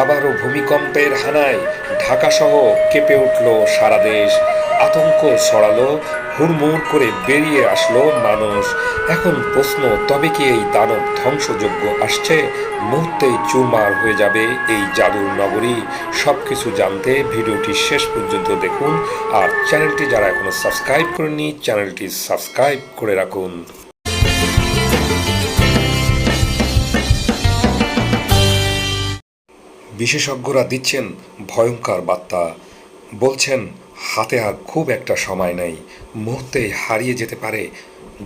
আবারও ভূমিকম্পের হানায় ঢাকাসহ কেঁপে উঠল সারা দেশ। আতঙ্ক ছড়ালো, হুড়মুড় করে বেরিয়ে আসলো মানুষ। এখন প্রশ্ন, তবে কি এই দানব ধ্বংসযজ্ঞ আসছে? মুহূর্তেই চুরমার হয়ে যাবে এই জাদুর নগরী। সব কিছু জানতে ভিডিওটি শেষ পর্যন্ত দেখুন। আর চ্যানেলটি যারা এখনও সাবস্ক্রাইব করেনি চ্যানেলটি সাবস্ক্রাইব করে রাখুন। বিশেষজ্ঞরা দিচ্ছেন ভয়ঙ্কর বার্তা। বলছেন, হাতে আর খুব একটা সময় নেই। মুহূর্তেই হারিয়ে যেতে পারে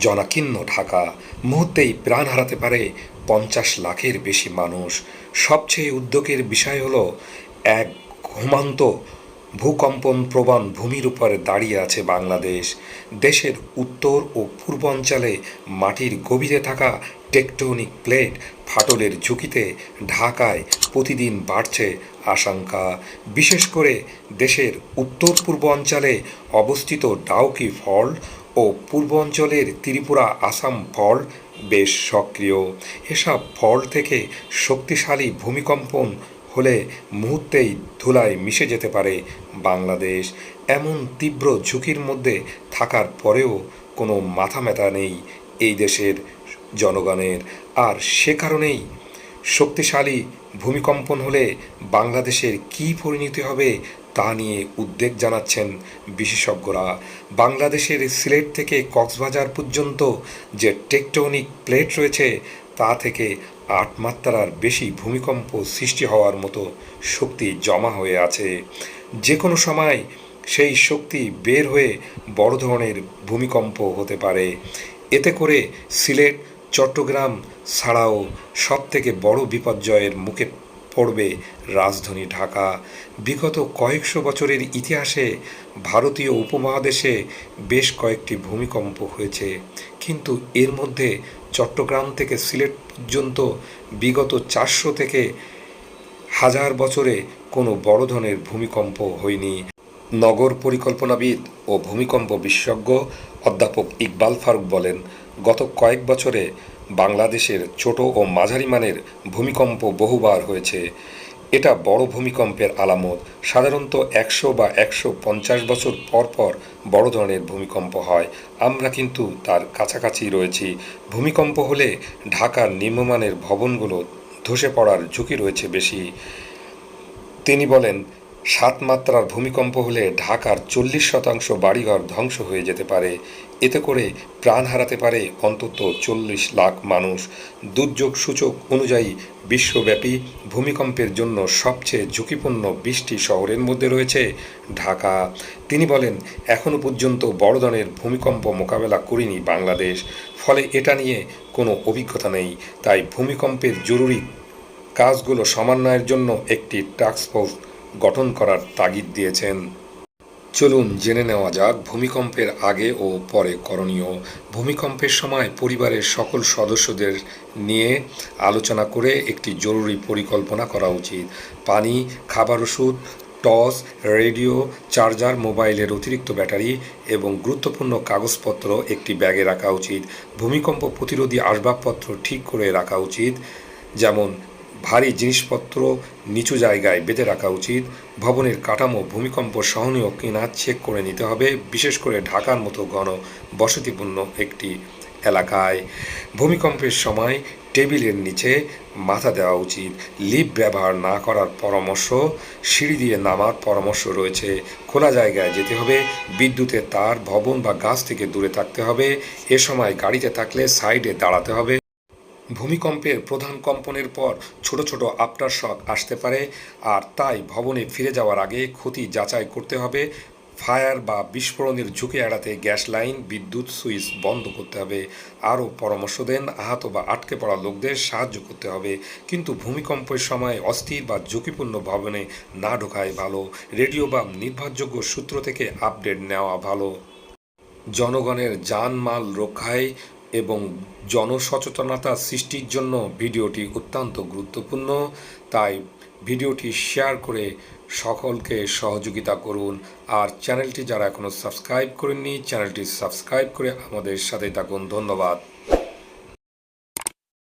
জনাকীর্ণ ঢাকা। মুহূর্তেই প্রাণ হারাতে পারে পঞ্চাশ লাখের বেশি মানুষ। সবচেয়ে উদ্যোগের বিষয় হলো এক ঘুমান্ত ভূকম্পন প্রবণ ভূমির উপরে দাঁড়িয়ে আছে বাংলাদেশ। দেশের উত্তর ও পূর্বাঞ্চলে মাটির গভীরে থাকা টেকটোনিক প্লেট ফাটলের ঝুঁকিতে ঢাকায় প্রতিদিন বাড়ছে আশঙ্কা। বিশেষ করে দেশের উত্তর পূর্বাঞ্চলে অবস্থিত ডাউকি ফল্ট ও পূর্বাঞ্চলের ত্রিপুরা আসাম ফল্ট বেশ সক্রিয়। এসব ফল্ট থেকে শক্তিশালী ভূমিকম্পন হলে মুহূর্তেই ধুলায় মিশে যেতে পারে বাংলাদেশ। এমন তীব্র ঝুঁকির মধ্যে থাকার পরেও কোনো মাথা নেই এই দেশের জনগণের। আর সে কারণেই শক্তিশালী ভূমিকম্পন হলে বাংলাদেশের কী পরিণতি হবে তা নিয়ে উদ্বেগ জানাচ্ছেন বিশেষজ্ঞরা। বাংলাদেশের সিলেট থেকে কক্সবাজার পর্যন্ত যে টেকটনিক প্লেট রয়েছে, তা থেকে আট মাত্রার বেশি ভূমিকম্প সৃষ্টি হওয়ার মতো শক্তি জমা হয়ে আছে। যে কোনো সময় সেই শক্তি বের হয়ে বড় ধরনের ভূমিকম্প হতে পারে। এতে করে সিলেট, চট্টগ্রাম ছাড়াও সব থেকে বড় বিপর্যয়ের মুখে পড়বে রাজধানী ঢাকা। বিগত কয়েকশো বছরের ইতিহাসে ভারতীয় উপমহাদেশে বেশ কয়েকটি ভূমিকম্প হয়েছে। কিন্তু এর মধ্যে চট্টগ্রাম থেকে সিলেট পর্যন্ত বিগত চারশো থেকে হাজার বছরে কোনো বড় ধরনের ভূমিকম্প হয়নি। নগর পরিকল্পনাবিদ ও ভূমিকম্প বিশেষজ্ঞ অধ্যাপক ইকবাল ফারুক বলেন, গত কয়েক বছরে বাংলাদেশের ছোট ও মাঝারি মানের ভূমিকম্প বহুবার হয়েছে। এটা বড় ভূমিকম্পের আলামত। সাধারণত একশো বা একশো পঞ্চাশ বছর পর পর বড় ধরনের ভূমিকম্প হয়। আমরা কিন্তু তার কাছাকাছি রয়েছি। ভূমিকম্প হলে ঢাকার নিম্নমানের ভবনগুলো ধসে পড়ার ঝুঁকি রয়েছে বেশি। তিনি বলেন সাত মাত্রার ভূমিকম্প হলে ঢাকার চল্লিশ শতাংশ বাড়িঘর ধ্বংস হয়ে যেতে পারে। এতে করে প্রাণ হারাতে পারে অন্তত চল্লিশ লাখ মানুষ। দুর্যোগ সূচক অনুযায়ী বিশ্বব্যাপী ভূমিকম্পের জন্য সবচেয়ে ঝুঁকিপূর্ণ বৃষ্টি শহরের মধ্যে রয়েছে ঢাকা। তিনি বলেন এখনও পর্যন্ত বড় ধরনের ভূমিকম্প মোকাবেলা করিনি বাংলাদেশ। ফলে এটা নিয়ে কোনো অভিজ্ঞতা নেই। তাই ভূমিকম্পের জরুরি কাজগুলো সমন্বয়ের জন্য একটি টাস্ক ফোর্স গঠন করার তাগিদ দিয়েছেন। চলুন জেনে নেওয়া যাক ভূমিকম্পের আগে ও পরে করণীয়। ভূমিকম্পের সময় পরিবারের সকল সদস্যদের নিয়ে আলোচনা করে একটি জরুরি পরিকল্পনা করা উচিত। পানি, খাবার ওষুধ টস রেডিও, চার্জার, মোবাইলের অতিরিক্ত ব্যাটারি এবং গুরুত্বপূর্ণ কাগজপত্র একটি ব্যাগে রাখা উচিত। ভূমিকম্প প্রতিরোধী আসবাবপত্র ঠিক করে রাখা উচিত, যেমন ভারী জিনিসপত্র নিচু জায়গায় বেঁধে রাখা উচিত। ভবনের কাঠামো, ভূমিকম্প সহনীয় কিনা চেক করে নিতে হবে। বিশেষ করে ঢাকার মতো ঘন বসতিপূর্ণ একটি এলাকায়। ভূমিকম্পের সময় টেবিলের নিচে মাথা দেওয়া উচিত। লিফট ব্যবহার না করার পরামর্শ, সিঁড়ি দিয়ে নামার পরামর্শ রয়েছে। খোলা জায়গায় যেতে হবে। বিদ্যুতের তার, ভবন বা গাছ থেকে দূরে থাকতে হবে। এ সময় গাড়িতে থাকলে সাইডে দাঁড়াতে হবে। ভূমিকম্পের প্রধান কম্পনের পর ছোট ছোট আফটার শক আসতে পারে আর তাই ভবনে ফিরে যাওয়ার আগে ক্ষতি যাচাই করতে হবে। ফায়ার বা বিস্ফোরণের ঝুঁকি এড়াতে গ্যাস লাইন, বিদ্যুৎ সুইচ বন্ধ করতে হবে। আরও পরামর্শ দেন, আহত বা আটকে পড়া লোকদের সাহায্য করতে হবে। কিন্তু ভূমিকম্পের সময় অস্থির বা ঝুঁকিপূর্ণ ভবনে না ঢোকায় ভালো। রেডিও বা নির্ভরযোগ্য সূত্র থেকে আপডেট নেওয়া ভালো। জনগণের জানমাল রক্ষায় এবং জনসচেতনতা সৃষ্টির জন্য ভিডিওটি অত্যন্ত গুরুত্বপূর্ণ। তাই ভিডিওটি শেয়ার করে সকলকে সহযোগিতা করুন। আর চ্যানেলটি যারা এখনও সাবস্ক্রাইব করেননি, চ্যানেলটি সাবস্ক্রাইব করে আমাদের সাথে থাকুন। ধন্যবাদ।